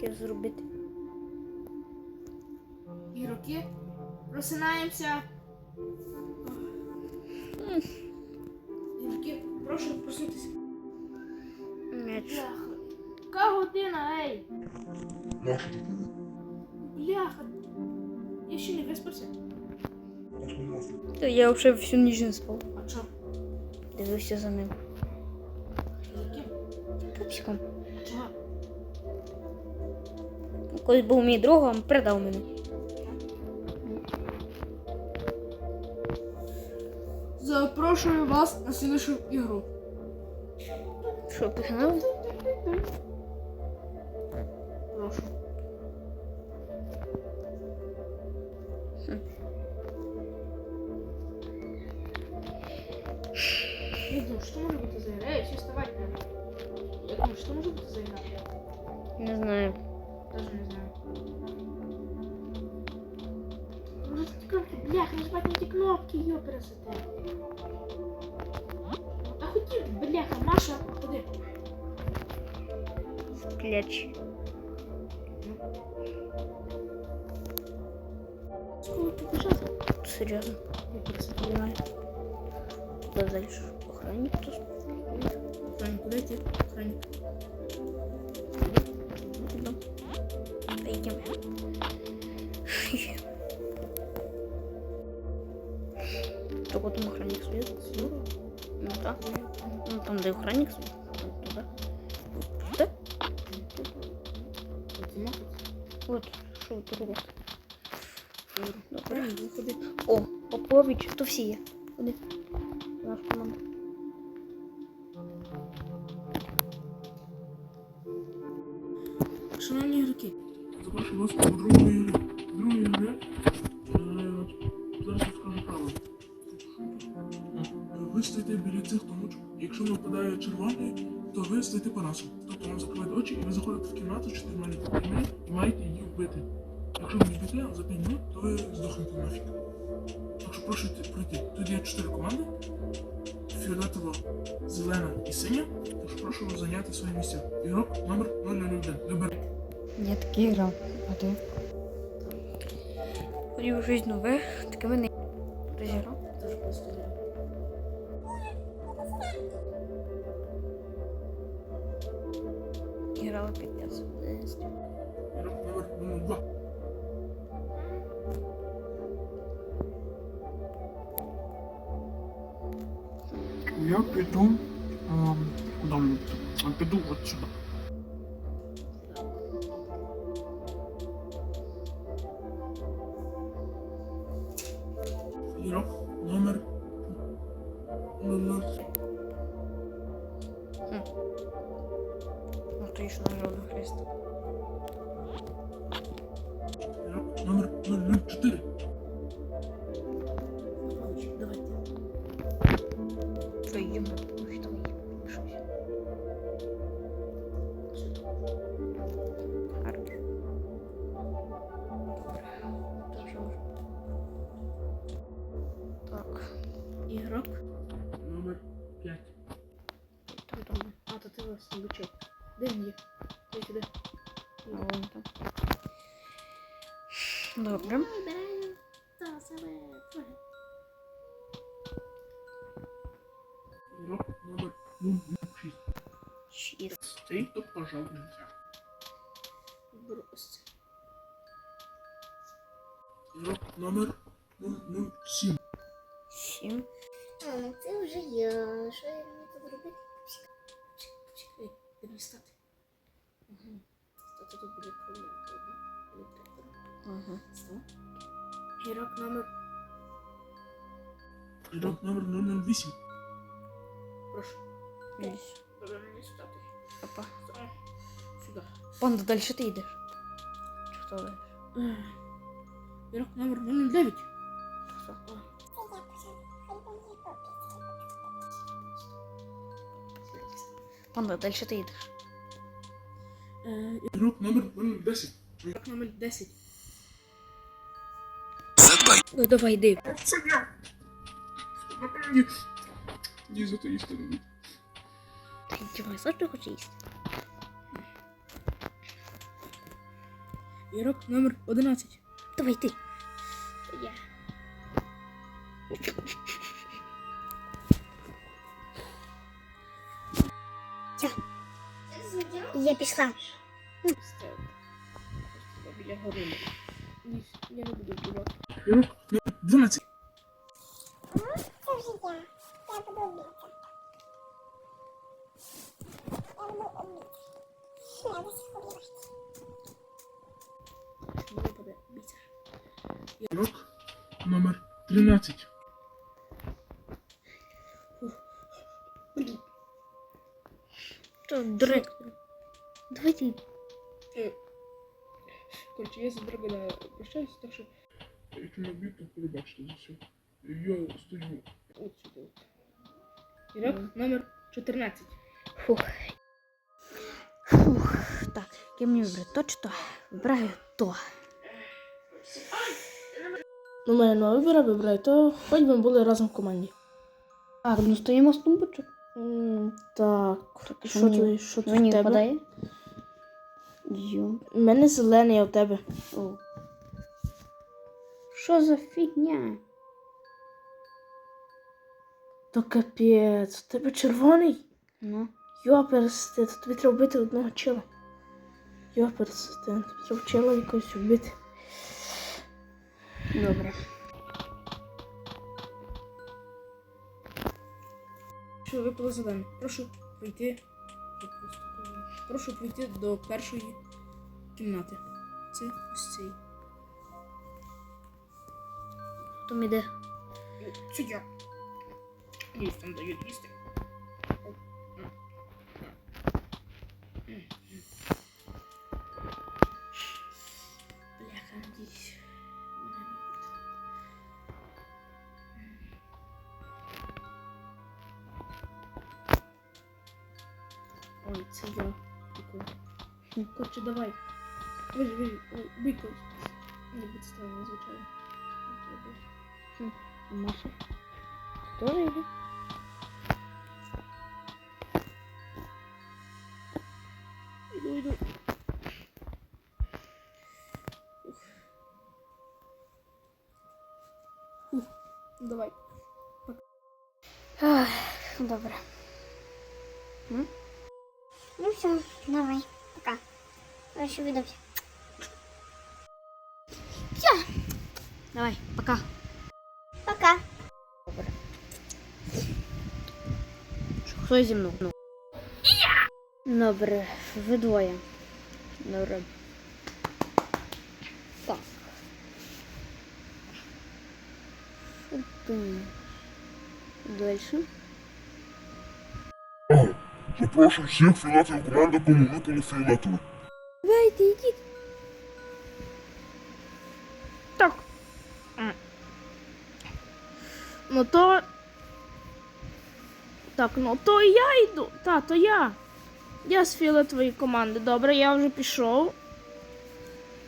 таке зробити. Ігроки, просинаємося. Ігроки, прошу проснутися. М'яч. Бляха. Яка година, ей? Бляха. Я ще не виспався. Та я вже всю ніч не спав. А чо? Дивився за ним. Яким? Пупсиком. Чого? Коли був мій другом, продав мене. Запрошую вас на слідчу ігру. Що, пігнав? Бляха, нажимать на эти кнопки, ёпересете. А ході, бляха, Маша, ходи. Кляч. Скоро побежать. Серйозно. Ёпересете. Понимаю. Куда дальше? Охранник тут? Охранник, куда идти? Охранник. Ну. Там да и охранник. Вот туда. Да? Вот, що ви тут робите? Добре. О, Попович, то всі є. Ходи. Наш команда. Заходите в кімнату з чотирма людьми і маєте її вбити. Якщо ви не вб'єте за 5 минут, то ви здохнете нафіг. Так що прошу пройти. Тут є чотири команди. Фіолетова, зелена і синя. Так що прошу вас зайняти свої місця. Ігрок номер 001. Вибирайте. Я таки грав. А ти? Хотів щось нове, таке мене розіграв. Дуже просто. Я піду. ем, Куди мені? А, Піду от сюди. Що їм? Шість. Стоїть, то пожав нельзя. Брось. Ігрок номер 007. Сім. А, ну це вже я. Що я мені тут робити? Чекай, де мені стати? Угу. Тут буде коляка. Ага. Сто. Номер. Ігрок номер 008. Прошу. Мені стати? Опа. Сюди. Панда, йдеш. Чи хто далі? Ех. Ігрок номер 009. Хто? Панда, далі ти йдеш. Е, номер 010. Ігрок номер 10. Ну давай йди. Це я. Ні. Ні, зато чого завжди хочеш їсти? Ігрок номер 11. Давай ти. Я. Все. Я пішла. Я не буду Ігрок номер 13. Що, директор? Давай ти. Е, Коротше, я за Драгона прощаюся, так що якщо не б'ють, то перебачте за все. Я стою от сюди. от. Ігрок номер 14. Фух. Фух. Так, ким мені вибрати? То чи то? Вибираю то. Ну, мене на вибір вибирай, то хоч би були разом в команді. Так, ну стоїмо з тумбочок. М, Так, що що мені- тут що Мені в тебе? впадає. Йо. У мене зелений, а в тебе. О. Що за фігня? То капець, у тебе червоний? Ну. Йоперсти, то тобі треба вбити одного чела. Йоперсти, тобі треба чела якогось вбити. Добре. Що випало зелене? Прошу прийти. Прошу прийти до першої кімнати. Це ось цей. Хто мені йде? Це я. Ось там дають їсти. Коротше, давай. Вижи, вижи, бий когось. Не странно, звичайно. Маша. Тоже йде? Іду, іду. Ух. Давай. Ах, добре. Короче, увидимся. Давай, пока. Пока. Хто зі мною? Ну. Добре, ви двоє. Добре. Так. Дальше. Запрошую всіх фіолетову команду, кому випало фіолетово. Давайте, йдіть. Так. Ну то. Так, ну то я йду. Та, то я. Я з фіолетової команди. Добре, я вже пішов.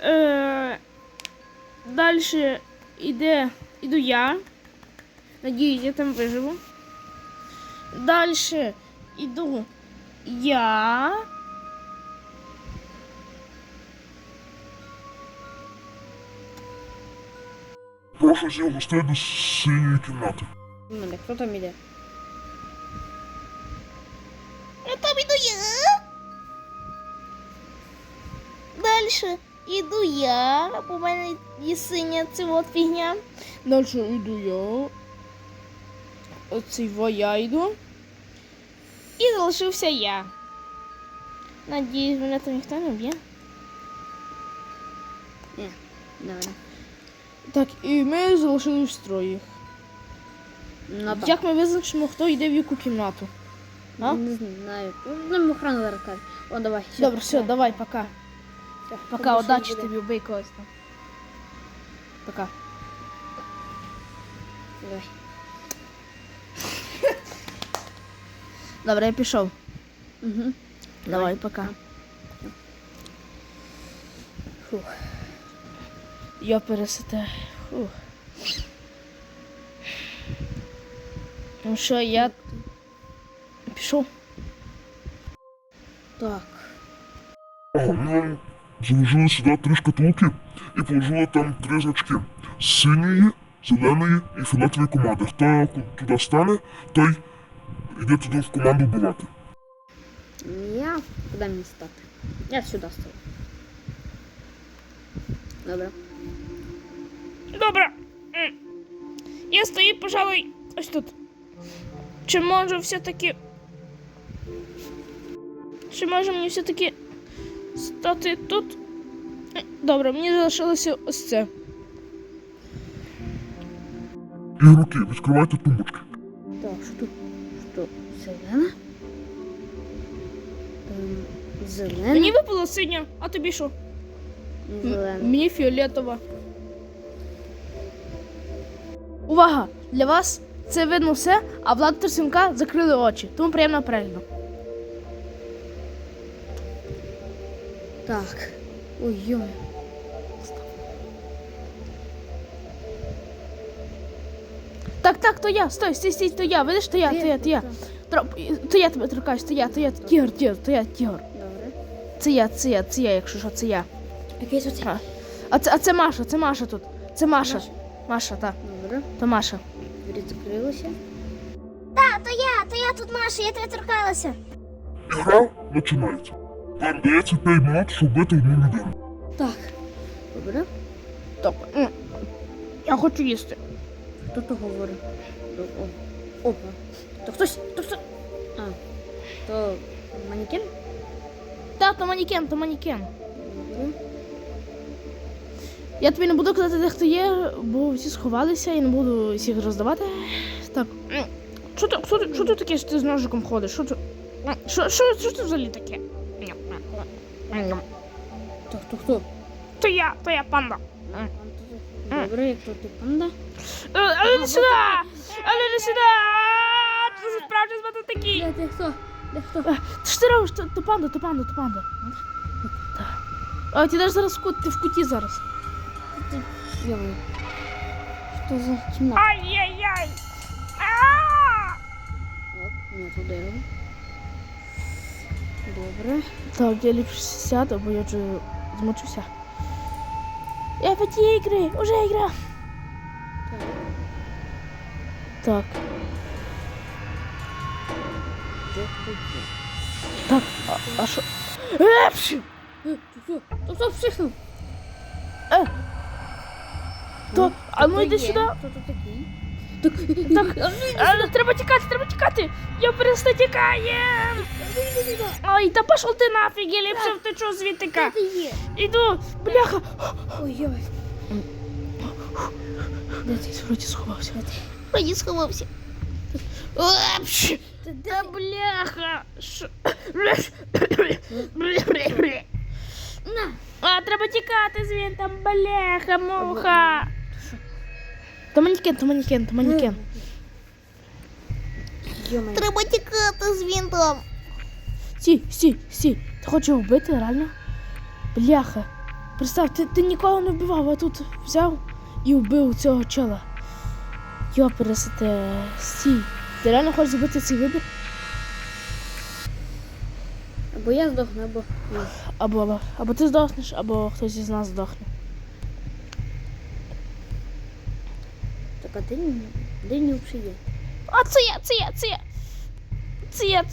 Е, Далі іде, іду я. Надіюсь, я там виживу. Далі іду я. Прошу всіх гостей до синьої кімнати. Мене, хто там іде? А там іду я. Дальше іду я, бо в мене є синя от фігня. Дальше іду я. Оцей во я йду. І залишився я. Надіюсь, мене там ніхто не вб'є. Давай. Так, і ми залишились троє. Ну, так. Як ми визначимо, хто йде в яку кімнату? А? Не знаю. Ну, Нам охрана зараз каже. О, давай. всё. Добре, все, давай, пока. Все, Пока, удачі буде. тобі, вбий когось там. Пока. Давай. Добре, я пішов. Угу. Давай, пока. Фух. Я пересите. Фух. Ну що, я пішов. Так. О, ну, заложила сюди три шкатулки і положила там три значки. Синьої, зеленої і фіолетової команди. Хто туди стане, той йде туди в команду вбивати. Я куди мені стати? Я сюди став. Добре. Добре. Я стою, пожалуй, ось тут. Чи можу все-таки. Чи може мені все-таки стати тут? Е, Добре, мені залишилося ось це. Ігроки, відкривайте тумбочки. Так, що тут? Що? Зелена? Ем, Зелена? Мені випало синя, а тобі що? Зелена. Мені фіолетова. Увага! Для вас це видно все, а Влад Терсенка закрили очі. Тому приємного перегляду. Так. Ой, йо. Так, так, то я, стой, стій, стій, то я, видиш, то я, то я, то я. То я тебе торкаюсь, то я, то я, тігр, тігр, то я, тігр. Добре. Це я, це я, це я, якщо що, це я. Який тут? А, а це, а це Маша, це Маша тут. Це Маша. Маша. Маша, так, Добре. то Маша. Двері закрилися. Та, то я, то я тут Маша, я тебе торкалася. Гра починається. Вам дається 5 минут, щоб вбити одну людину. Так. Добре. Так. м. Я хочу їсти. Хто то говорить? О, Опа. То хтось, то хто? А, то манекен? Та, то манікен, то манікен. Добре. Я тобі не буду казати, де хто є, бо всі сховалися і не буду всіх роздавати. Так. Що ти, що ти, що ти таке, що ти з ножиком ходиш? Що ти? м, Що, що, що це взагалі таке? То хто хто? То я, то я панда. Добре, як то ти панда? Е, Але не сюди! Але не сюди! Це справді звати такий. Де ти хто? Де хто? Е, Ти що ти робиш? То, панда, то панда, то панда. А ти йдеш зараз в кут, ти в куті зараз. Йо. Що за кімната? Ай-яй-яй! А! То дерево. Добре. Так, я ліпше сяду, бо я вже змочуся. Я в эти игры, уже игра. Так. Так, Де хто є? так, а, а що? Е, пші! Е, хто? То хто психнув? То, а ну Хто йди є? сюди. Хто тут такий? Так, Так, е, треба тікати, треба тікати. Я просто тікаєм. Ой, та пішов ти нафіг, я ліпше втечу звідтика. ти є? Іду, бляха. Ой-ой. Де ти вроді сховався? Мені сховався. Апш! Та бляха! Що? На. А, треба тікати звідти, там бляха, муха. То манікен, то манікен, то манікен. Йо-моє. Треба тікати з вінтом. Сі, сі, сі. Ти хочеш його вбити, реально? Бляха. Представ, ти, ти нікого не вбивав, а тут взяв і вбив цього чола. Йо, пересите, сі. Ти реально хочеш зробити цей вибір? Або я здохну, або... Або, або, або ти здохнеш, або хтось із нас здохне. Так, а де ні? Де є? А це я, це я, це я. Це я.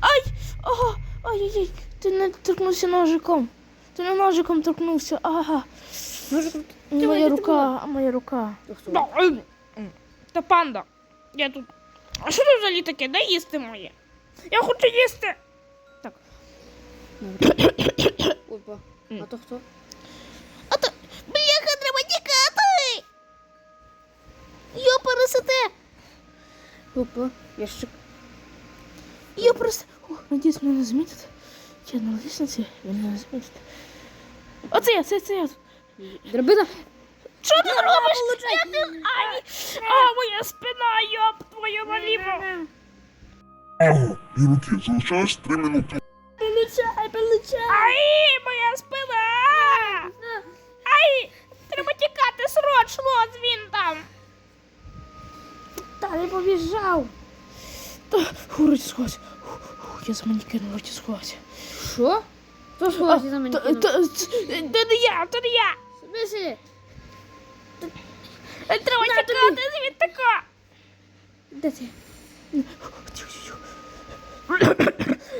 Ай! Ого! Ай-яй-яй! Ти не торкнувся ножиком. Ти не ножиком торкнувся. Ага. Тут... Моя рука, моя рука. Та панда. Я тут. А що тут взагалі таке? Дай їсти моє. Я хочу їсти. Добре. Опа. А то хто? Пересите. Опа. Ящик. Я просто. О, надіюсь, мене не замітить. Я на лісниці, він не замітить. Оце я, це, це я. Драбина. Що ти робиш? Я ти... Ай! А, моя спина, йоп, твою наліво. Ага, ігроки, залишилось 3 минути. Получай, получай. Ай, моя спина. Ай, треба тікати срочно, він фу, роті сховався. Фу, фу, Я за манікеном роті сховався. Що? Хто сховався за мене? То, то, то, то не я, то не я. Е, Треба тікати звідти така. де ти?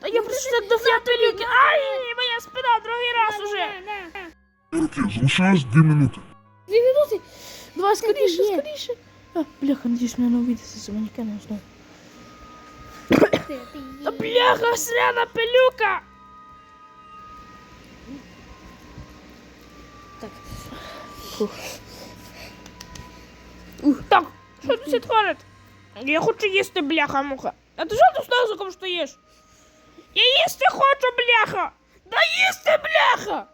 Та я прийшла до п'ятої Ай, моя спина другий раз уже. Ігроки, залишилось 2 минути. Дві минути. Давай скоріше, скоріше. А, бляха, надіюсь, мене не увидите за манекеном знову. Ти, ти Та є. бляха, сряна пилюка. Так. Ух, так, що тут відтворить? Я хочу їсти, бляха, муха. А ти що тут з носиком стоїш? Я їсти хочу, бляха! Да їсти, бляха!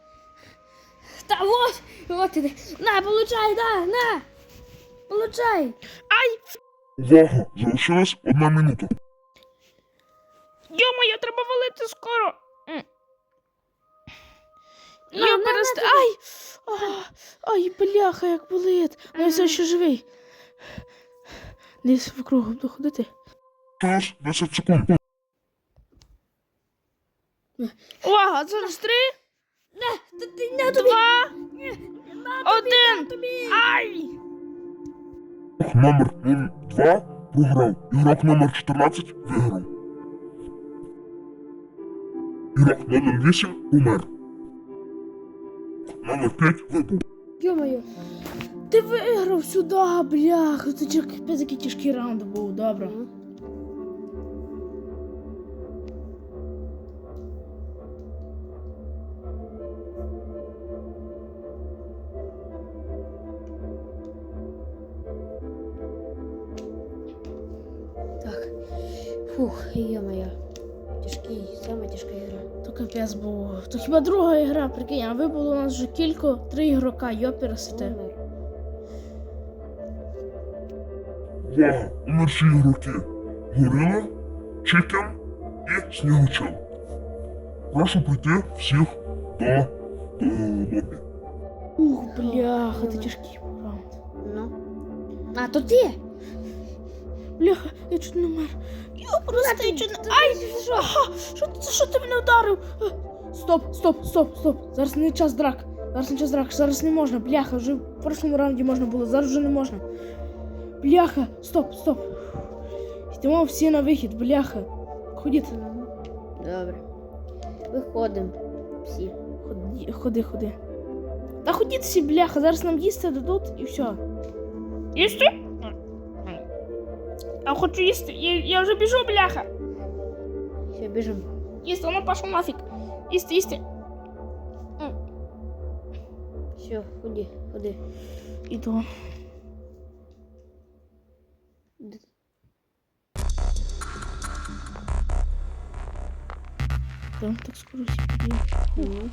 Та вот, вот іди. На, получай, на, на. Получай. Ай, Увага! Залишилась 1 минута. Йо-моє, треба валити скоро. М. На, Я на, перест... на, Ай! А, Ай, бляха, як болить. Ну я все ще живий. Десь вокруг буду ходити. Час 10 секунд. Увага, зараз три, На, та ти на тобі. два, На тобі, один. на тобі. Ай! Ігрок номер 2 програв. Ігрок номер 14 виграв. Ігрок номер 8 умер. Номер 5 випав. Йо-моє. Ти виграв сюди, блях. Це тільки тяжкий раунд був, добре. То хіба друга ігра, прикинь, а вибуло у нас вже кілько, три ігрока, йоперсите. Помер. Увага! Умерші ігроки. Горила, Чикен і Снігочел. Прошу прийти всіх до, лобі. Ух, бляха, це тяжкий раунд. Ну. А, то ти? Бляха, я чуть не вмер. Я просто я чуть не... Ай! Що, що ти мене вдарив? А, Стоп, стоп, стоп, стоп. Зараз не час драк. Зараз не час драк. Зараз не можна. Бляха, вже в прошлому раунді можна було, зараз вже не можна. Бляха, стоп, стоп. Йдемо всі на вихід, бляха. Ходіть. Добре. Виходимо. Всі. Ходи, ходи, ходи. Та ходіть всі, бляха, зараз нам їсти дадуть і все. Їсти? Я хочу їсти. Я, я вже біжу, бляха. Все, біжимо. Їсти, ну пошел нафіг. Їсти, їсти. Все, ходи, ходи. Іду. Там так скоро. Ну.